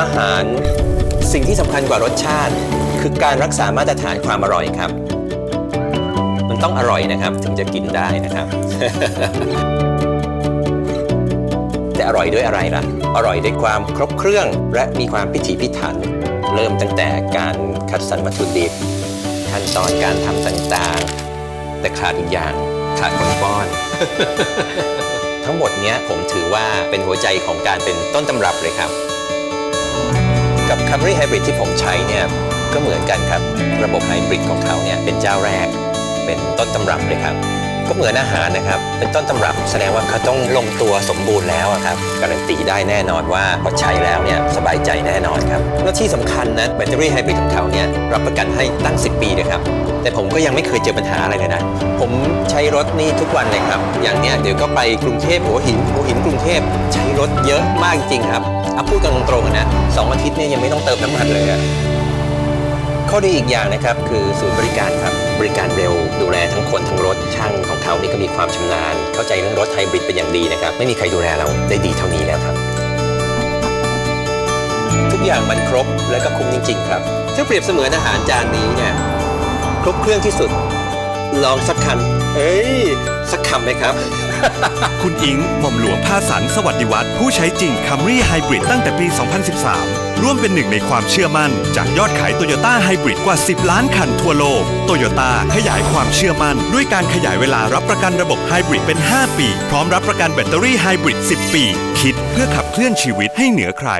อาหาร สิ่งที่สำคัญกว่ารสชาติ คือการรักษามาตรฐานความอร่อยครับ มันต้องอร่อยนะครับถึงจะกินได้นะครับ แต่อร่อยด้วยอะไรล่ะ อร่อยด้วยความครบเครื่องและมีความพิถีพิถัน เริ่มตั้งแต่การคัดสรรวัตถุดิบขั้นตอนการทำต่างๆ แต่ขาดอีกอย่างขาดคนป้อนทั้งหมดนี้ผมถือว่าเป็นหัวใจของการเป็นต้นตำรับเลยครับ กับ Camry Hybrid ที่ผมใช้เนี่ยก็เหมือนกันครับ ระบบไฮบริดของเขาเนี่ยเป็นเจ้าแรก เป็นต้นตำรับเลยครับก็เหมือนอาหารนะครับ เป็นต้นตำรับแสดงว่าเขาต้องลงตัวสมบูรณ์แล้วครับ การันตีได้แน่นอนว่าพอใช้แล้วเนี่ยสบายใจแน่นอนครับ แล้วที่สำคัญนะแบตเตอรี่ไฮบริดของเขาเนี่ยรับประกันให้ตั้ง 10 ปีเลยครับ แต่ผมก็ยังไม่เคยเจอปัญหาอะไรเลยนะ ผมใช้รถนี่ทุกวันเลยครับ อย่างเนี้ยเดี๋ยวก็ไปกรุงเทพหัวหินหัวหินกรุงเทพใช้รถเยอะมากจริงครับ เอาพูดกันตรงๆนะสองอาทิตย์เนี่ยยังไม่ต้องเติมน้ำมันเลยอะข้อดีอีกอย่างนะครับคือศูนย์บริการครับบริการเร็วดูแลทั้งคนทั้งรถช่างของเขานี่ก็มีความชำนาญ เข้าใจเรื่องรถไฮบริดเป็นอย่างดีนะครับ ไม่มีใครดูแลเราได้ดีเท่านี้แล้วครับ ทุกอย่างมันครบและก็คุ้มจริง ๆ ครับ ถ้าเปรียบเสมือนอาหารจานนี้เนี่ยครบเครื่องที่สุด ลองสักคำเอ้ย สักคำไหมครับคุณอิงหม่อมหลวงภาสันสวัสดิวัฒน์ผู้ใช้จริงคัมรี่ไฮบริดตั้งแต่ปี 2013 ร่วมเป็นหนึ่งในความเชื่อมั่น จากยอดขายโตโยต้าไฮบริดกว่า 10 ล้านคันทั่วโลกโตโยต้าขยายความเชื่อมั่น ด้วยการขยายเวลารับประกันระบบไฮบริดเป็น 5 ปี พร้อมรับประกันแบตเตอรี่ไฮบริด 10 ปี คิดเพื่อขับเคลื่อนชีวิตให้เหนือใคร